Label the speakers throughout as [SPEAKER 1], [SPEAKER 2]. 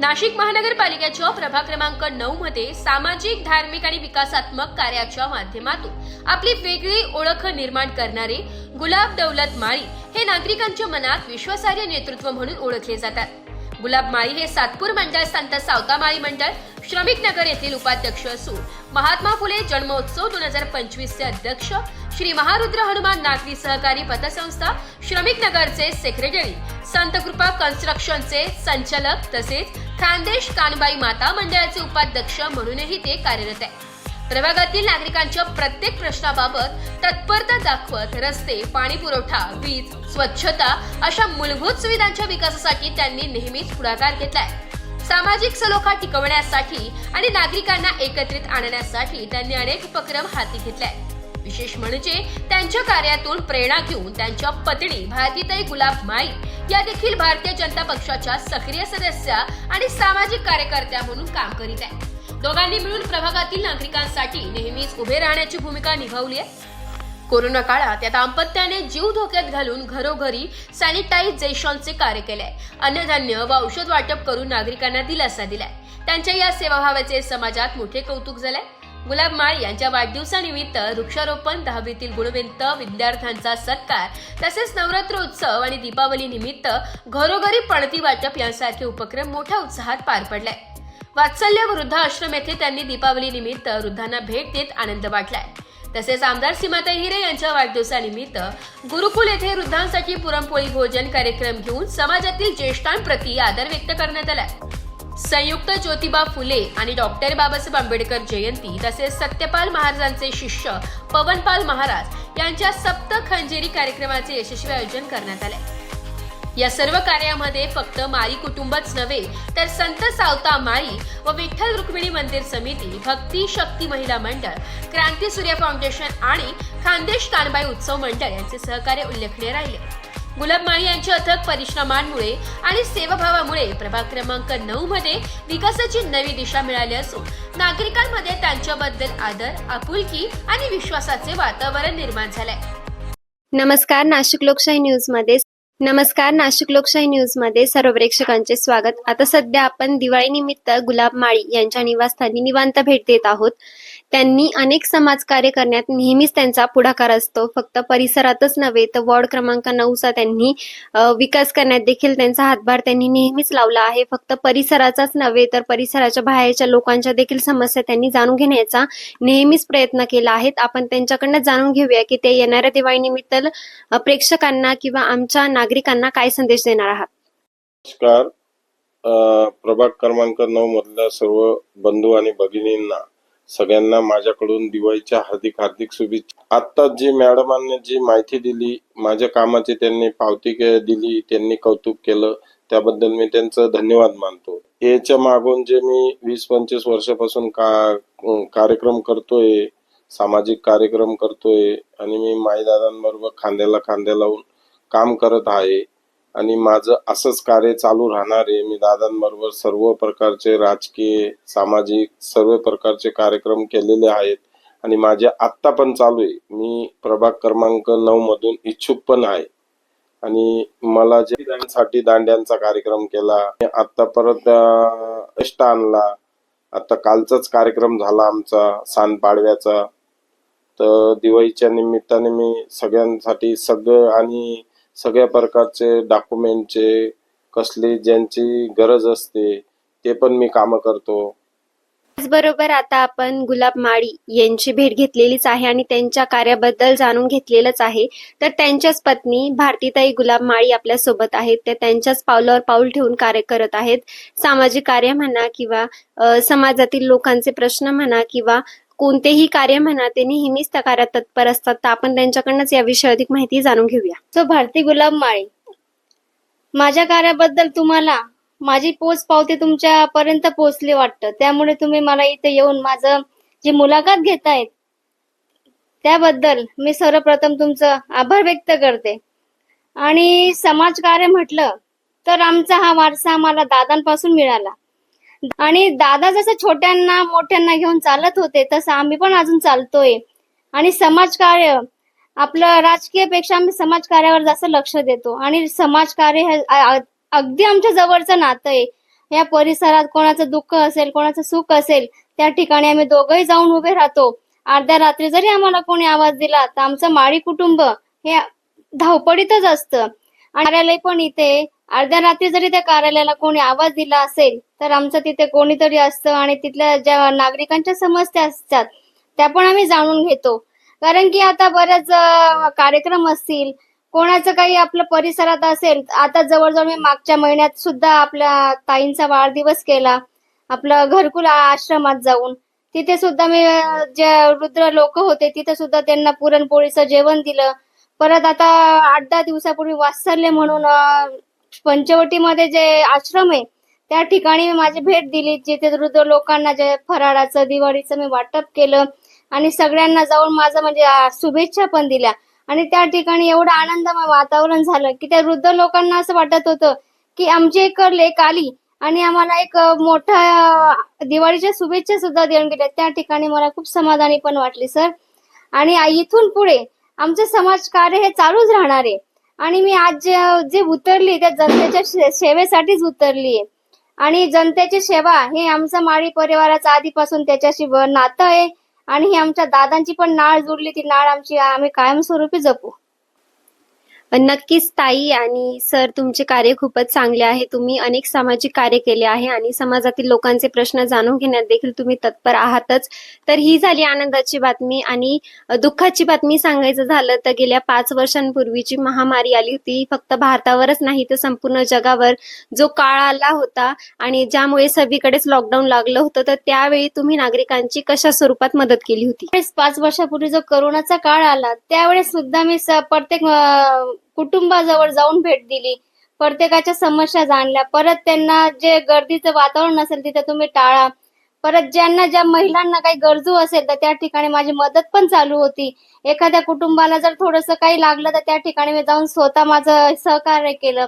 [SPEAKER 1] नाशिक महानगरपालिकेच्या प्रभाग क्रमांक नऊ मध्ये सामाजिक धार्मिक आणि विकासात्मक कार्याच्या माध्यमातून आपली वेगळी ओळख निर्माण करणारे गुलाब दौलत माळी हे नागरिकांच्या मनात विश्वासार्ह नेतृत्व म्हणून ओळखले जातात. गुलाबमाळी हे सातपूर मंडळ संत सावतामाळी मंडळ श्रमिक नगर येथील उपाध्यक्ष असून महात्मा फुले जन्मोत्सव दोन हजार पंचवीस चे अध्यक्ष श्री महारुद्र हनुमान नागरी सहकारी पतसंस्था श्रमिक नगरचे सेक्रेटरी संत कृपा कन्स्ट्रक्शनचे संचालक तसेच खानदेश कानबाई माता मंडळाचे उपाध्यक्ष म्हणूनही ते कार्यरत आहे प्रभागातील नागरिकांच्या प्रत्येक प्रश्नाबाबत तत्परता दाखवत रस्ते पाणी पुरवठा वीज स्वच्छता अशा मूलभूत सुविधांच्या विकासासाठी त्यांनी नेहमीच पुढाकार घेतलाय. सामाजिक सलोखा टिकवण्यासाठी आणि नागरिकांना एकत्रित आणण्यासाठी त्यांनी अनेक उपक्रम हाती घेतलाय. विशेष म्हणजे त्यांच्या कार्यातून प्रेरणा घेऊन त्यांच्या पत्नी भारतीताई गुलाब माई या देखील भारतीय जनता पक्षाच्या सक्रिय सदस्या आणि सामाजिक कार्यकर्त्या म्हणून काम करीत आहेत. दोघांनी मिळून प्रभागातील नागरिकांसाठी नेहमीच उभे राहण्याची भूमिका निभावली आहे. कोरोना काळात या दाम्पत्याने जीव धोक्यात घालून घरोघरी सॅनिटायझेशनचे कार्य केले अन्नधान्य व औषध वाटप करून नागरिकांना दिलासा दिलाय. त्यांच्या या सेवाभावाचे समाजात मोठे कौतुक झालंय. गुलाब माळी यांच्या वाढदिवसानिमित्त वृक्षारोपण दहावीतील गुणवंत विद्यार्थ्यांचा सत्कार तसेच नवरात्र उत्सव आणि दीपावली निमित्त घरोघरी पणती वाटप यांसारखे उपक्रम मोठ्या उत्साहात पार पडलाय. वात्सल्य वृद्धाश्रम येथे त्यांनी दीपावली निमित्त वृद्धांना भेट देत आनंद वाटलाय. तसेच आमदार सीमाताई हिरे यांच्या वाढदिवसानिमित्त गुरुकुल येथे वृद्धांसाठी पुरणपोळी भोजन कार्यक्रम घेऊन समाजातील ज्येष्ठांप्रती आदर व्यक्त करण्यात आलाय. संयुक्त ज्योतिबा फुले आणि डॉक्टर बाबासाहेब आंबेडकर जयंती तसेच सत्यपाल महाराजांचे शिष्य पवनपाल महाराज यांच्या सप्त खंजेरी कार्यक्रमाचे यशस्वी आयोजन करण्यात आले या सर्व कार्यामध्ये फक्त माळी कुटुंबच नव्हे तर संत सावता माळी व विठ्ठल रुक्मिणी मंदिर समिती भक्ती शक्ती महिला मंडळ क्रांती सूर्य फाउंडेशन आणि खानदेश कानबाई उत्सव मंडळ यांचे सहकार्य उल्लेखनीय राहिले. गुलाब माळी यांच्या अथक परिश्रमांमुळे आणि सेवाभावामुळे प्रभाग क्रमांक नऊ मध्ये विकासाची नवी दिशा मिळाली असून नागरिकांमध्ये त्यांच्याबद्दल आदर आपुलकी आणि विश्वासाचे वातावरण निर्माण झालंय.
[SPEAKER 2] नमस्कार नाशिक लोकशाही न्यूजमध्ये नमस्कार नाशिक लोकशाही न्यूजमध्ये सर्व प्रेक्षकांचे स्वागत. आता सध्या आपण दिवाळी निमित्त गुलाब माळी यांच्या निवासस्थानी निवांत भेट देत आहोत. त्यांनी अनेक समाजकार्य करण्यात नेहमीच त्यांचा पुढाकार असतो. फक्त परिसरातच नव्हे तर वॉर्ड क्रमांक नऊचा त्यांनी विकास करण्यात देखील त्यांचा हातभार त्यांनी नेहमीच लावला आहे. फक्त परिसराचाच नव्हे तर परिसराच्या बाहेरच्या लोकांच्या देखील समस्या त्यांनी जाणून घेण्याचा नेहमीच प्रयत्न केला आहे. आपण त्यांच्याकडनं जाणून घेऊया की ते येणाऱ्या दिवाळी निमित्त प्रेक्षकांना किंवा आमच्या नागरिकांना काय संदेश देणार आहात?
[SPEAKER 3] नमस्कार. प्रभाग क्रमांक नऊ मधल्या सर्व बंधू आणि भगिनींना सगळ्यांना माझ्याकडून दिवाळीच्या हार्दिक हार्दिक शुभेच्छा. आता जी मॅडमांनी जी माहिती दिली माझ्या कामाची त्यांनी पावती दिली त्यांनी कौतुक केलं त्याबद्दल मी त्यांचं धन्यवाद मानतो. याच्या मागून जे मी वीस पंचवीस वर्षापासून का कार्यक्रम करतोय सामाजिक कार्यक्रम करतोय आणि मी माईदादांबरोबर खांद्याला खांद्या लावून काम करत आहे आणि माझं असंच कार्य चालू राहणार आहे. मी दादांबरोबर सर्व प्रकारचे राजकीय सामाजिक सर्व प्रकारचे कार्यक्रम केलेले आहेत. आणि माझे आत्ता पण चालू आहे. मी प्रभाग क्रमांक नऊ मधून इच्छुक पण आहे. आणि मला जे साठी दांड्यांचा कार्यक्रम केला आता परत एस्ट आणला. आता कालचाच कार्यक्रम झाला आमचा सान पाडव्याचा. तर दिवाळीच्या निमित्ताने मी सगळ्यांसाठी सगळं आणि सगळ्या प्रकारचे डॉक्युमेंटचे कसली ज्यांची गरज असते ते पण मी कामं करतो.
[SPEAKER 2] त्याचबरोबर आता आपण गुलाब माळी यांची भेट घेतलेलीच आहे आणि त्यांच्या कार्याबद्दल जाणून घेतलेलंच आहे. तर त्यांच्याच पत्नी भारतीताई गुलाब माळी आपल्यासोबत आहेत. त्या त्यांच्याच पावलावर पाऊल ठेवून कार्य करत आहेत. सामाजिक कार्य म्हणा किंवा समाजातील लोकांचे प्रश्न म्हणा किंवा कोणतेही कार्य म्हणा ते नेहमीच तकारात तत्पर असतात. तर आपण त्यांच्याकडनंच याविषयी अधिक माहिती जाणून घेऊया.
[SPEAKER 4] सो भारती गुलाब माळी माझ्या कार्याबद्दल तुम्हाला माझी पोच पावती तुमच्यापर्यंत पोहोचली वाटतं. त्यामुळे तुम्ही मला इथे येऊन माझं जी मुलाखत घेतायत त्याबद्दल मी सर्वप्रथम तुमचं आभार व्यक्त करते. आणि समाजकार्य म्हटलं तर आमचा हा वारसा आम्हाला दादांपासून मिळाला. आणि दादा जसं छोट्यांना मोठ्यांना घेऊन चालत होते तसं आम्ही पण अजून चालतोय. आणि समाजकार्य आपलं राजकीयपेक्षा आम्ही समाजकार्यावर जास्त लक्ष देतो. आणि समाजकार्य हे अगदी आमच्या जवळचं नातं आहे. या परिसरात कोणाचं दुःख असेल कोणाचं सुख असेल त्या ठिकाणी आम्ही दोघंही जाऊन उभे राहतो. अर्ध्या रात्री जरी आम्हाला कोणी आवाज दिला तर आमचं माळी कुटुंब हे धावपडीतच असतं. आणि कार्यालय पण इथे अर्ध्या रात्री जरी त्या कार्यालयाला कोणी आवाज दिला असेल तर आमचं तिथे कोणीतरी असतं आणि तिथल्या ज्या नागरिकांच्या समस्या असतात त्या पण आम्ही जाणून घेतो. कारण की आता बरेच कार्यक्रम असतील कोणाचं काही आपल्या परिसरात असेल आता जवळजवळ मी मागच्या महिन्यात सुद्धा आपल्या ताईंचा वाढदिवस केला आपलं घरकुल आश्रमात जाऊन. तिथे सुद्धा मी जे वृद्ध लोक होते तिथे सुद्धा त्यांना पुरणपोळीचं जेवण दिलं. परत आता आठ दहा दिवसापूर्वी वात्सल्य म्हणून पंचवटीमध्ये जे आश्रम आहे त्या ठिकाणी मी माझी भेट दिली. जिथे वृद्ध लोकांना जे फराळाचं दिवाळीचं मी वाटप केलं आणि सगळ्यांना जाऊन माझं म्हणजे शुभेच्छा पण दिल्या. आणि त्या ठिकाणी एवढं आनंदमय वातावरण झालं की त्या वृद्ध लोकांना असं वाटत होतं की आमची एक लेख आली आणि आम्हाला एक मोठ्या दिवाळीच्या शुभेच्छा सुद्धा देऊन गेल्या. त्या ठिकाणी मला खूप समाधानी पण वाटली सर. आणि इथून पुढे आमचं समाज कार्य हे चालूच राहणार आहे. आणि मी आज जे- उतरली त्या जनतेच्या सेवेसाठीच उतरली आणि जनतेची सेवा हे आमचं माळी परिवाराचं आधीपासून त्याच्याशी नातं आहे. आणि ही आमच्या दादांची पण नाळ जुडली ती नाळ आमची आम्ही कायमस्वरूपी जपू.
[SPEAKER 2] नक्कीच ताई आणि सर तुमचे कार्य खूपच चांगले आहे. तुम्ही अनेक सामाजिक कार्य केले आहे आणि समाजातील लोकांचे प्रश्न जाणून घेण्यात देखील तुम्ही तत्पर आहातच. तर ही झाली आनंदाची बातमी आणि दुःखाची बातमी सांगायचं झालं तर गेल्या पाच वर्षांपूर्वीची महामारी आली होती. फक्त भारतावरच नाही तर संपूर्ण जगावर जो काळ आला होता आणि ज्यामुळे सगळीकडेच लॉकडाऊन लागलं होतं तर त्यावेळी तुम्ही नागरिकांची कशा स्वरूपात मदत केली होती?
[SPEAKER 4] पाच वर्षापूर्वी जो करोनाचा काळ आला त्यावेळेस सुद्धा मी प्रत्येक कुटुंबाजवळ जाऊन भेट दिली. प्रत्येकाच्या समस्या जाणल्या. परत त्यांना जे गर्दीचं वातावरण असेल तिथे तुम्ही टाळा. परत ज्यांना ज्या महिलांना काही गरजू असेल तर त्या ठिकाणी माझी मदत पण चालू होती. एखाद्या कुटुंबाला जर थोडस काही लागलं तर त्या ठिकाणी मी जाऊन स्वतः माझं सहकार्य केलं.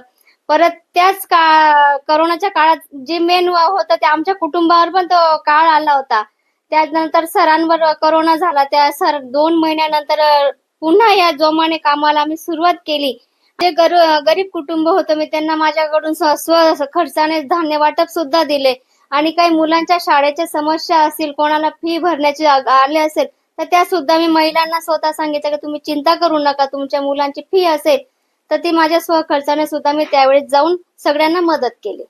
[SPEAKER 4] परत त्याच का करोनाच्या काळात जे मेन होतं ते आमच्या कुटुंबावर पण तो काळ आला होता. त्यानंतर सरांवर करोना झाला. त्या सर दोन महिन्यानंतर पुन्हा या जोमाने कामाला मी सुरुवात केली. जे गरीब कुटुंब होतं मी त्यांना माझ्याकडून स्व खर्चाने धान्य वाटप सुद्धा दिले. आणि काही मुलांच्या शाळेच्या समस्या असतील कोणाला फी भरण्याचे आले असेल तर त्या सुद्धा मी महिलांना स्वतः सांगितलं की तुम्ही चिंता करू नका तुमच्या मुलांची फी असेल तर ती माझ्या स्वखर्चाने सुद्धा मी त्यावेळेस जाऊन सगळ्यांना मदत केली.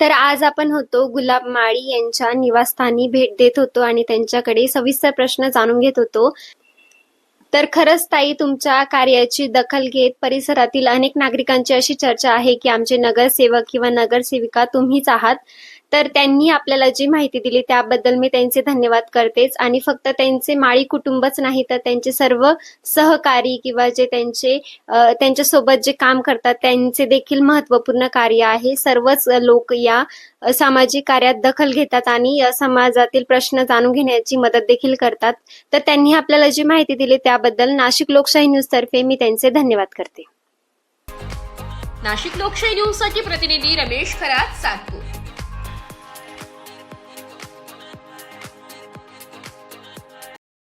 [SPEAKER 2] तर आज आपण होतो गुलाब माळी यांच्या निवासस्थानी भेट देत होतो आणि त्यांच्याकडे सविस्तर प्रश्न जाणून घेत होतो. तर खरंच ताई तुमच्या कार्याची दखल घेत परिसरातील अनेक नागरिकांची अशी चर्चा आहे की आमचे नगरसेवक किंवा नगरसेविका तुम्हीच आहात. तर त्यांनी आपल्याला जी माहिती दिली त्याबद्दल मी त्यांचे धन्यवाद करतेच. आणि फक्त त्यांचे माळी कुटुंबच नाही तर त्यांचे सर्व सहकारी किंवा जे त्यांचे त्यांच्यासोबत जे काम करतात त्यांचे देखील महत्त्वपूर्ण कार्य आहे. सर्वच लोक या सामाजिक कार्यात दखल घेतात आणि समाजातील प्रश्न जाणून घेण्याची मदत देखील करतात. तर त्यांनी आपल्याला जी माहिती दिली त्याबद्दल नाशिक लोकशाही न्यूज तर्फे मी त्यांचे धन्यवाद करते.
[SPEAKER 1] नाशिक लोकशाही न्यूजसाठी प्रतिनिधी रमेश खरात सातपूर.